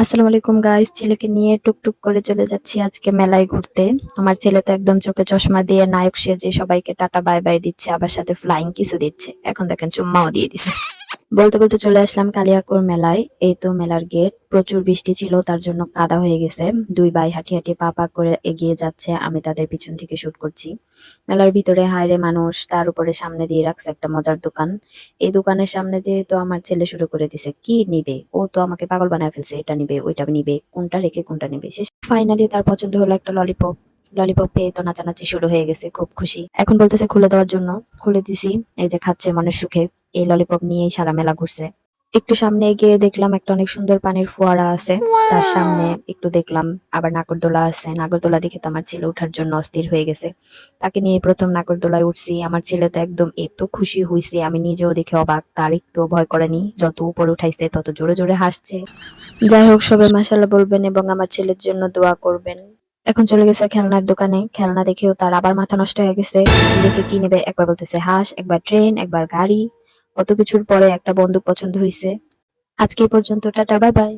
আসসালামু আলাইকুম গাইস ছেলেকে নিয়ে টুকটুক করে চলে যাচ্ছি আজকে মেলায় ঘুরতে। আমার ছেলে তো একদম চোখে চশমা দিয়ে নায়ক সেজে সবাইকে টাটা বাই বাই দিচ্ছে, আবার সাথে ফ্লাইং কিছু দিচ্ছে। এখন দেখেন, চুম্মাও দিয়ে দিছে। বলতে বলতে চলে আসলাম কালিয়াকোর মেলায়। এই তো মেলার গেট। প্রচুর বৃষ্টি ছিল, তার জন্য কাদা হয়ে গেছে। দুই ভাই হাঁটি হাঁটি পা পা করে এগিয়ে যাচ্ছে, আমি তাদের পিছন থেকে শুট করছি। মেলার ভিতরে হায়রে মানুষ, তার উপরে সামনে দিয়ে রাখছে একটা মজার দোকান। এই দোকানের সামনে যেহেতু আমার ছেলে শুরু করে দিছে, কি নিবে? ও তো আমাকে পাগল বানায় ফেলছে, এটা নিবে, ওইটা নিবে, কোনটা রেখে কোনটা নিবে? শেষ ফাইনালি তার পছন্দ হলো একটা ললিপপ ললিপপ পেয়ে তো নাচানাচি শুরু হয়ে গেছে, খুব খুশি। এখন বলতেছে খুলে দেওয়ার জন্য। খুলে দিছি, এই যে খাচ্ছে মনের সুখে। এই ললিপপ নিয়েই সারা মেলা ঘুরছে। একটু সামনে এগিয়ে দেখলাম একটা অনেক সুন্দর পানির ফোয়ারা আছে। তার সামনে একটু দেখলাম আবার নাগরদোলা আছে। নাগরদোলা দেখে তো আমার ছেলে ওঠার জন্য অস্থির হয়ে গেছে। তাকে নিয়ে প্রথম নাগরদোলায় উঠছি। আমার ছেলে তো একদম এত খুশি হইছে। আমি নিজেও দেখে অবাক। তার একটু ভয় করেনি। যত উপরে উঠাইছে তত জোরে জোরে হাসছে। যাই হোক সবাই মাসাল্লাহ বলবেন এবং আমার ছেলের জন্য দোয়া করবেন। এখন চলে গেছে খেলনার দোকানে। খেলনা দেখেও তার আবার মাথা নষ্ট হয়ে গেছে। দেখে কি নেবে? একবার বলতেছে হাঁস একবার ট্রেন একবার গাড়ি। কত কিছুর পরে একটা বন্দুক পছন্দ হয়েছে আজকে পর্যন্ত টাটা বাই বাই